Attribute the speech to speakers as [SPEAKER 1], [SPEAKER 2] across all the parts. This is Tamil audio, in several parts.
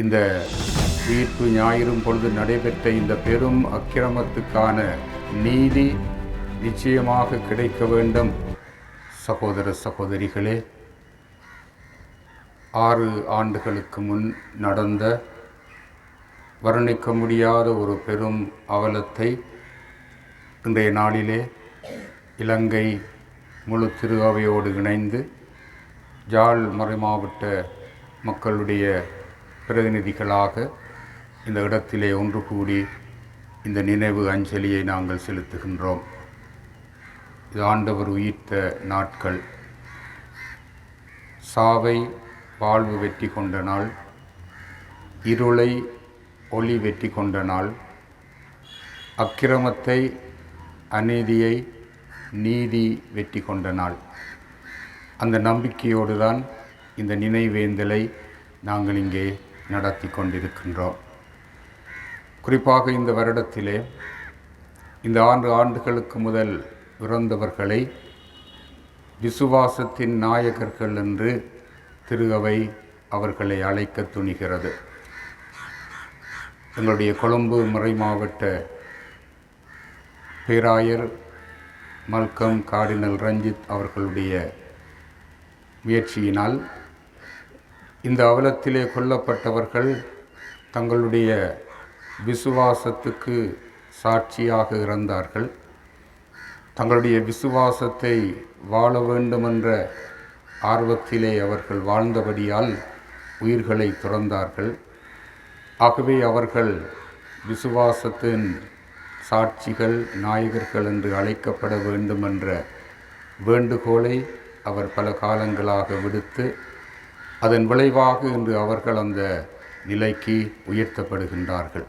[SPEAKER 1] இந்த தீர்ப்பு ஞாயிறும் பொழுது நடைபெற்ற இந்த பெரும் அக்கிரமத்துக்கான நீதி நிச்சயமாக கிடைக்க வேண்டும். சகோதர சகோதரிகளே ஆறு ஆண்டுகளுக்கு முன் நடந்த வர்ணிக்க முடியாத ஒரு பெரும் அவலத்தை இன்றைய நாளிலே இலங்கை முழு திருவையோடு இணைந்து ஜாழ் மறைமாவட்ட மக்களுடைய பிரதிநிதிகளாக இந்த இடத்திலே ஒன்று கூடி இந்த நினைவு அஞ்சலியை நாங்கள் செலுத்துகின்றோம். இது ஆண்டவர் உயிர்த்த நாட்கள். சாவை வாழ்வு வெற்றி கொண்ட நாள். இருளை ஒளி வெற்றி கொண்ட நாள். அக்கிரமத்தை அநீதியை நீதி வெற்றி கொண்ட நாள். அந்த நம்பிக்கையோடு தான் இந்த நினைவேந்தலை நாங்கள் இங்கே நடத்தி கொண்டிருக்கின்றோம் குறிப்பாக இந்த வருடத்திலே இந்த ஆண்டு ஆண்டுகளுக்கு முதல் பிறந்தவர்களை விசுவாசத்தின் நாயகர்கள் என்று திருகவை அவர்களை அழைக்க துணிகிறது. எங்களுடைய கொழும்பு மறை மாவட்ட பேராயர் மல்கம் கார்டினல் ரஞ்சித் அவர்களுடைய முயற்சியினால் இந்த அவலத்திலே கொல்லப்பட்டவர்கள் தங்களுடைய விசுவாசத்துக்கு சாட்சியாக இறந்தார்கள். தங்களுடைய விசுவாசத்தை வாழ வேண்டுமென்ற ஆர்வத்திலே அவர்கள் வாழ்ந்தபடியால் உயிர்களை துறந்தார்கள். ஆகவே அவர்கள் விசுவாசத்தின் சாட்சிகள் நாயகர்கள் என்று அழைக்கப்பட வேண்டுமென்ற வேண்டுகோளை அவர் பல காலங்களாக விடுத்து அதன் விளைவாக இன்று அவர்கள் அந்த நிலைக்கு உயர்த்தப்படுகின்றார்கள்.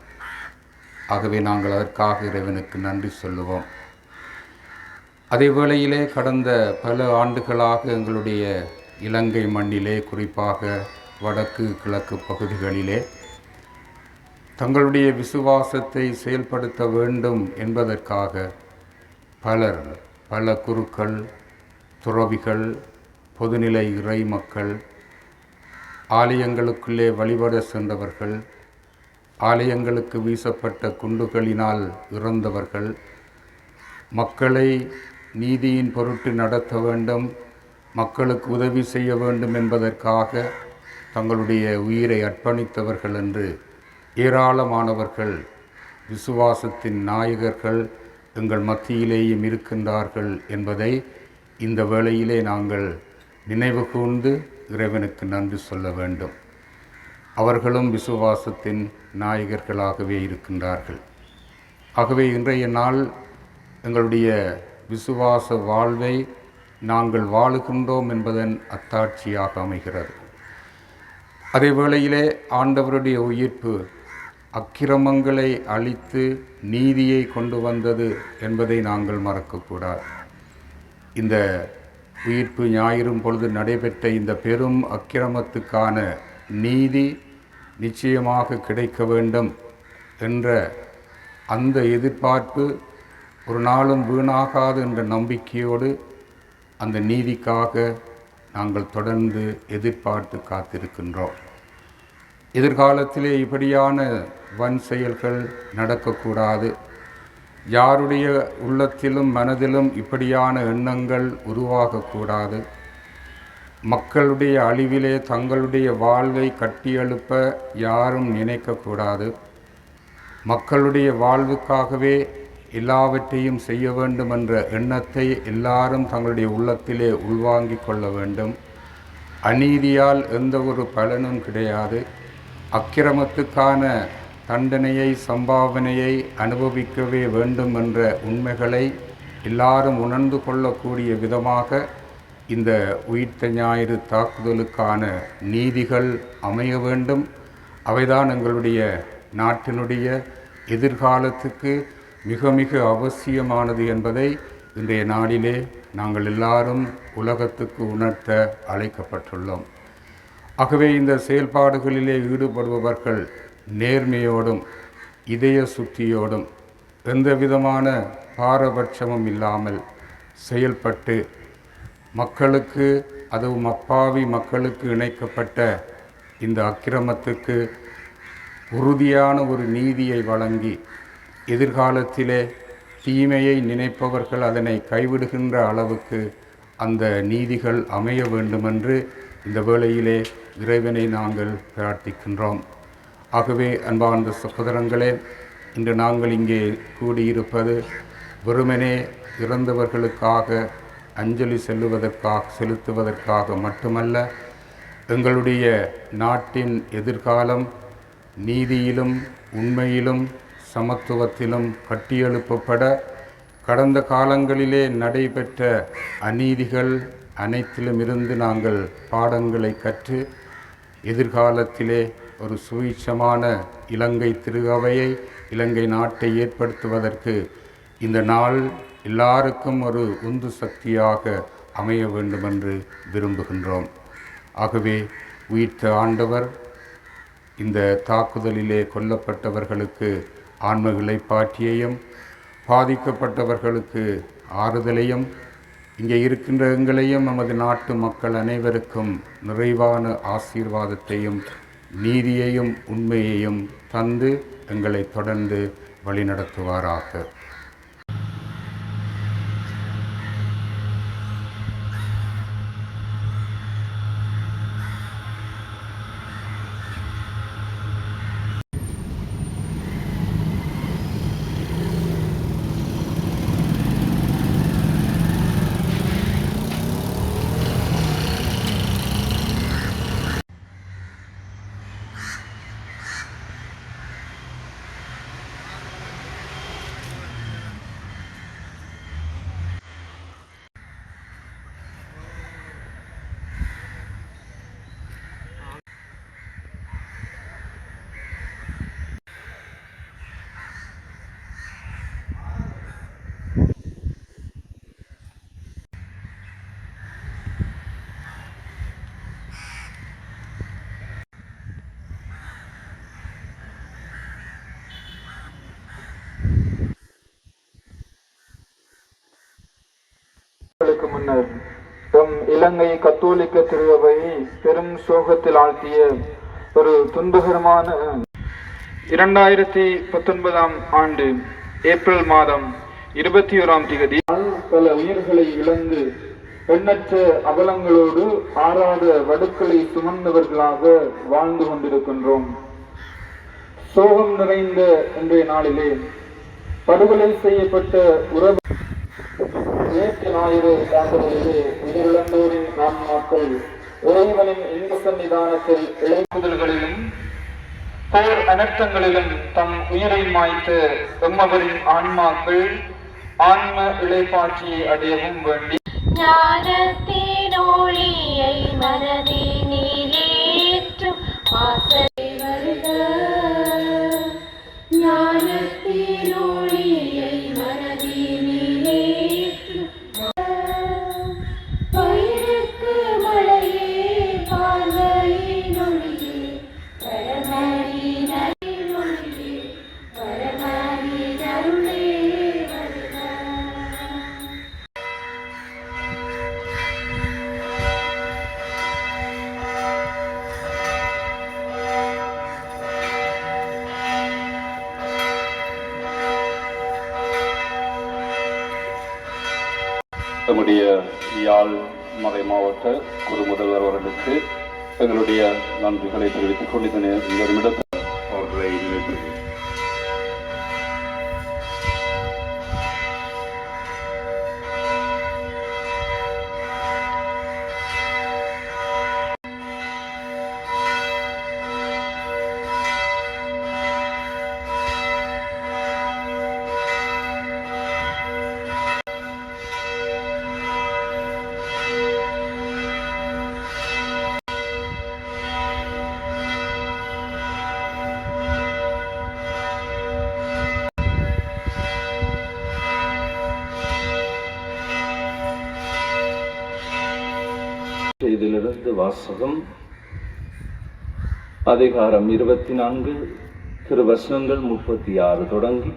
[SPEAKER 1] ஆகவே நாங்கள் அதற்காக இறைவனுக்கு நன்றி சொல்லுவோம். அதே வேளையிலே கடந்த பல ஆண்டுகளாக எங்களுடைய இலங்கை மண்ணிலே குறிப்பாக வடக்கு கிழக்கு பகுதிகளிலே தங்களுடைய விசுவாசத்தை செயல்படுத்த வேண்டும் என்பதற்காக பலர் பல குருக்கள் துறவிகள் பொதுநிலை இறை மக்கள் ஆலயங்களுக்குள்ளே வழிபட சென்றவர்கள் ஆலயங்களுக்கு வீசப்பட்ட குண்டுகளினால் இறந்தவர்கள் மக்களை நீதியின் பொருட்டு நடத்த வேண்டும் மக்களுக்கு உதவி செய்ய வேண்டும் என்பதற்காக தங்களுடைய உயிரை அர்ப்பணித்தவர்கள் என்று ஏராளமானவர்கள் விசுவாசத்தின் நாயகர்கள் எங்கள் மத்தியிலேயும் இருக்கின்றார்கள் என்பதை இந்த வேளையிலே நாங்கள் நினைவு கூர்ந்து இறைவனுக்கு நன்றி சொல்ல வேண்டும். அவர்களும் விசுவாசத்தின் நாயகர்களாகவே இருக்கின்றார்கள். ஆகவே இன்றைய நாள் எங்களுடைய விசுவாச வாழ்வை நாங்கள் வாழுகின்றோம் என்பதன் அத்தாட்சியாக அமைகிறது. அதே வேளையிலே ஆண்டவருடைய உயிர்ப்பு அக்கிரமங்களை அழித்து நீதியை கொண்டு வந்தது என்பதை நாங்கள் மறக்கக்கூடாது. இந்த உயிர்ப்பு ஞாயிறும் பொழுது நடைபெற்ற இந்த பெரும் அக்கிரமத்துக்கான நீதி நிச்சயமாக கிடைக்க வேண்டும் என்ற அந்த எதிர்பார்ப்பு ஒரு நாளும் வீணாகாது என்ற நம்பிக்கையோடு அந்த நீதிக்காக நாங்கள் தொடர்ந்து எதிர்பார்த்து காத்திருக்கின்றோம். எதிர்காலத்திலே இப்படியான வன் செயல்கள் நடக்கக்கூடாது. யாருடைய உள்ளத்திலும் மனதிலும் இப்படியான எண்ணங்கள் உருவாகக்கூடாது. மக்களுடைய அழிவிலே தங்களுடைய வாழ்வை கட்டியெழுப்ப யாரும் நினைக்கக்கூடாது. மக்களுடைய வாழ்வுக்காகவே எல்லாவற்றையும் செய்ய வேண்டும் என்ற எண்ணத்தை எல்லாரும் தங்களுடைய உள்ளத்திலே உள்வாங்கிக் கொள்ள வேண்டும். அநீதியால் எந்த ஒரு பலனும் கிடையாது. அக்கிரமத்துக்கான தண்டனையை சம்பாவனையை அனுபவிக்கவே வேண்டும் என்ற உண்மைகளை எல்லாரும் உணர்ந்து கொள்ளக்கூடிய விதமாக இந்த உயிர்த்த ஞாயிறு தாக்குதலுக்கான நீதிகள் அமைய வேண்டும். அவைதான் எங்களுடைய நாட்டினுடைய எதிர்காலத்துக்கு மிக மிக அவசியமானது என்பதை இன்றைய நாளிலே நாங்கள் எல்லாரும் உலகத்துக்கு உணர்த்த அழைக்கப்பட்டுள்ளோம். ஆகவே இந்த செயல்பாடுகளிலே ஈடுபடுபவர்கள் நேர்மையோடும் இதய சுத்தியோடும் எந்த விதமான பாரபட்சமும் இல்லாமல் செயல்பட்டு மக்களுக்கு அதுவும் அப்பாவி மக்களுக்கு இணைக்கப்பட்ட இந்த அக்கிரமத்துக்கு உறுதியான ஒரு நீதியை வழங்கி எதிர்காலத்திலே தீமையை நினைப்பவர்கள் அதனை கைவிடுகின்ற அளவுக்கு அந்த நீதிகள் அமைய வேண்டுமென்று இந்த வேளையிலே இறைவனை நாங்கள் பிரார்த்திக்கின்றோம். ஆகவே அன்பார்ந்த சகோதரங்களே இன்று நாங்கள் இங்கே கூடியிருப்பது வெறுமனே இறந்தவர்களுக்காக அஞ்சலி செல்லுவதற்காக செலுத்துவதற்காக மட்டுமல்ல எங்களுடைய நாட்டின் எதிர்காலம் நீதியிலும் உண்மையிலும் சமத்துவத்திலும் கட்டியெழுப்பப்பட கடந்த காலங்களிலே நடைபெற்ற அநீதிகள் அனைத்திலும் இருந்து நாங்கள் பாடங்களை கற்று எதிர்காலத்திலே ஒரு சுயீட்சமான இலங்கை திருகவையை இலங்கை நாட்டை ஏற்படுத்துவதற்கு இந்த நாள் எல்லாருக்கும் ஒரு உந்து சக்தியாக அமைய வேண்டுமென்று விரும்புகின்றோம். ஆகவே உயிர்த்த ஆண்டவர் இந்த தாக்குதலிலே கொல்லப்பட்டவர்களுக்கு ஆன்மகளை பாட்டியையும் பாதிக்கப்பட்டவர்களுக்கு ஆறுதலையும் இங்கே இருக்கின்ற எங்களையும் நமது நாட்டு மக்கள் அனைவருக்கும் நிறைவான ஆசீர்வாதத்தையும் நீதியையும் உண்மையையும் தந்து எங்களை தொடர்ந்து வழிநடத்துவாராக.
[SPEAKER 2] முன்னர் தம் இலங்கை கத்தோலிக்க திருவையை பெரும் சோகத்தில் ஆழ்த்திய ஒரு துன்பகரமான இரண்டாயிரத்தி பத்தொன்பதாம் ஆண்டு ஏப்ரல் மாதம் இருபத்தி ஓராம் தேதி பல உயிர்களை இழந்து எண்ணற்ற அகலங்களோடு ஆறாத வடுக்களை சுமந்தவர்களாக வாழ்ந்து கொண்டிருக்கின்றோம். சோகம் நிறைந்த இன்றைய நாளிலே படுகொலை செய்யப்பட்ட உறவு நேற்று ஞாயிறு தாக்குதலிலே உயிரிழந்தோரின் ஆன்மாக்கள் இறைவனின் இன்ப சன்னிதானத்தில் இழைப்புதல்களிலும் போர் அனர்த்தங்களிலும் தம் உயிரை மாய்த்த எம்மவரின் ஆன்மாக்கள் ஆன்ம இளைப்பாட்சியை அடையவும் வேண்டி.
[SPEAKER 3] ஞானத்தின் ஒளியை மனதினிலேற்றும்
[SPEAKER 4] மாவட்ட குரு முதல்வர் அவர்களுக்கு எங்களுடைய நன்றிகளை தெரிவித்துக் கொண்டு இந்த நிமிடத்தில் அவர்களை நினைக்கிறேன்
[SPEAKER 5] வாசகம் அதிகாரம் இருபத்தி நான்கு திருவசனங்கள் முப்பத்தி ஆறு தொடங்கி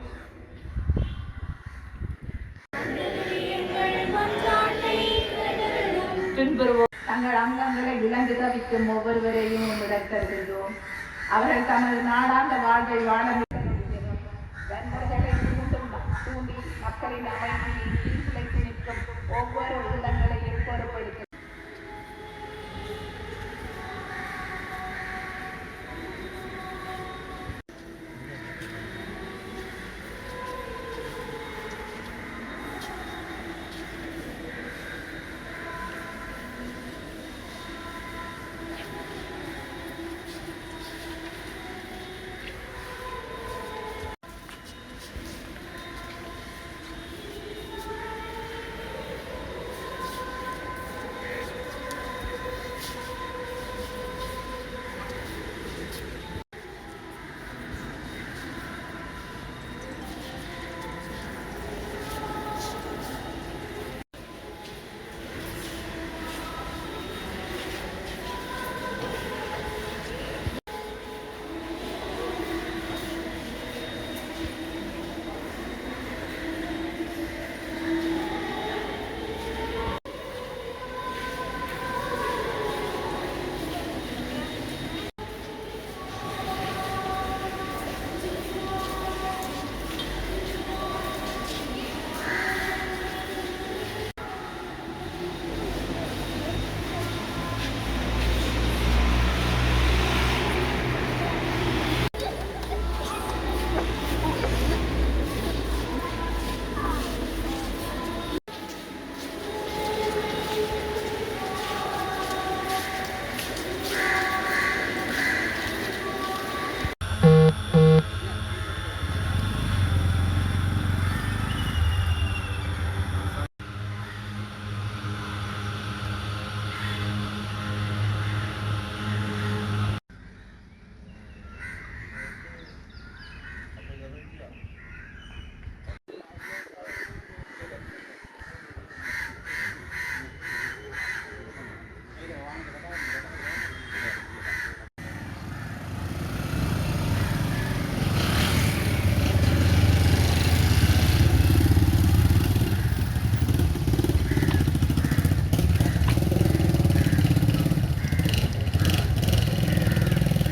[SPEAKER 6] தங்கள் அங்கங்களை விலங்கு தவிக்கும் ஒவ்வொருவரையும் உம்மிடம் தருகின்றோம் அவர்கள் தமது நாடாந்த வாழ்வை வாழ